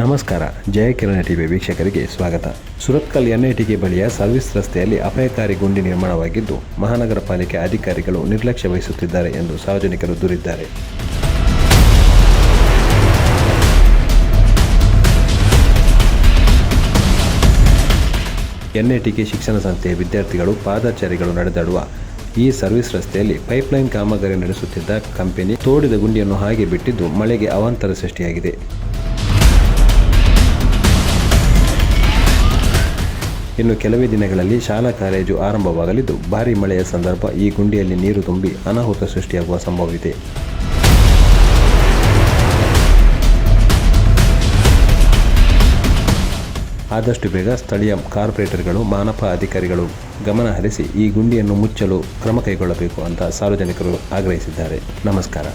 ನಮಸ್ಕಾರ, ಜಯ ಕಿರಣ ಟಿವಿ ವೀಕ್ಷಕರಿಗೆ ಸ್ವಾಗತ. ಸುರತ್ಕಲ್ ಎನ್ಐಟಿಗೆ ಬಳಿಯ ಸರ್ವಿಸ್ ರಸ್ತೆಯಲ್ಲಿ ಅಪಾಯಕಾರಿ ಗುಂಡಿ ನಿರ್ಮಾಣವಾಗಿದ್ದು, ಮಹಾನಗರ ಪಾಲಿಕೆ ಅಧಿಕಾರಿಗಳು ನಿರ್ಲಕ್ಷ್ಯ ವಹಿಸುತ್ತಿದ್ದಾರೆ ಎಂದು ಸಾರ್ವಜನಿಕರು ದೂರಿದ್ದಾರೆ. ಎನ್ಐಟಿಕೆ ಶಿಕ್ಷಣ ಸಂಸ್ಥೆಯ ವಿದ್ಯಾರ್ಥಿಗಳು ಪಾದಚಾರಿಗಳು ನಡೆದಾಡುವ ಈ ಸರ್ವಿಸ್ ರಸ್ತೆಯಲ್ಲಿ ಪೈಪ್ಲೈನ್ ಕಾಮಗಾರಿ ನಡೆಸುತ್ತಿದ್ದ ಕಂಪನಿ ತೋಡಿದ ಗುಂಡಿಯನ್ನು ಹಾಗೆ ಬಿಟ್ಟಿದ್ದು ಮಳೆಗೆ ಅವಾಂತರ ಸೃಷ್ಟಿಯಾಗಿದೆ. ಇನ್ನು ಕೆಲವೇ ದಿನಗಳಲ್ಲಿ ಶಾಲಾ ಕಾಲೇಜು ಆರಂಭವಾಗಲಿದ್ದು, ಭಾರೀ ಮಳೆಯ ಸಂದರ್ಭ ಈ ಗುಂಡಿಯಲ್ಲಿ ನೀರು ತುಂಬಿ ಅನಾಹುತ ಸೃಷ್ಟಿಯಾಗುವ ಸಂಭವವಿದೆ. ಆದಷ್ಟು ಬೇಗ ಸ್ಥಳೀಯ ಕಾರ್ಪೊರೇಟರ್ಗಳು, ಮಾನಪ ಅಧಿಕಾರಿಗಳು ಗಮನ ಹರಿಸಿ ಈ ಗುಂಡಿಯನ್ನು ಮುಚ್ಚಲು ಕ್ರಮ ಕೈಗೊಳ್ಳಬೇಕು ಅಂತ ಸಾರ್ವಜನಿಕರು ಆಗ್ರಹಿಸಿದ್ದಾರೆ. ನಮಸ್ಕಾರ.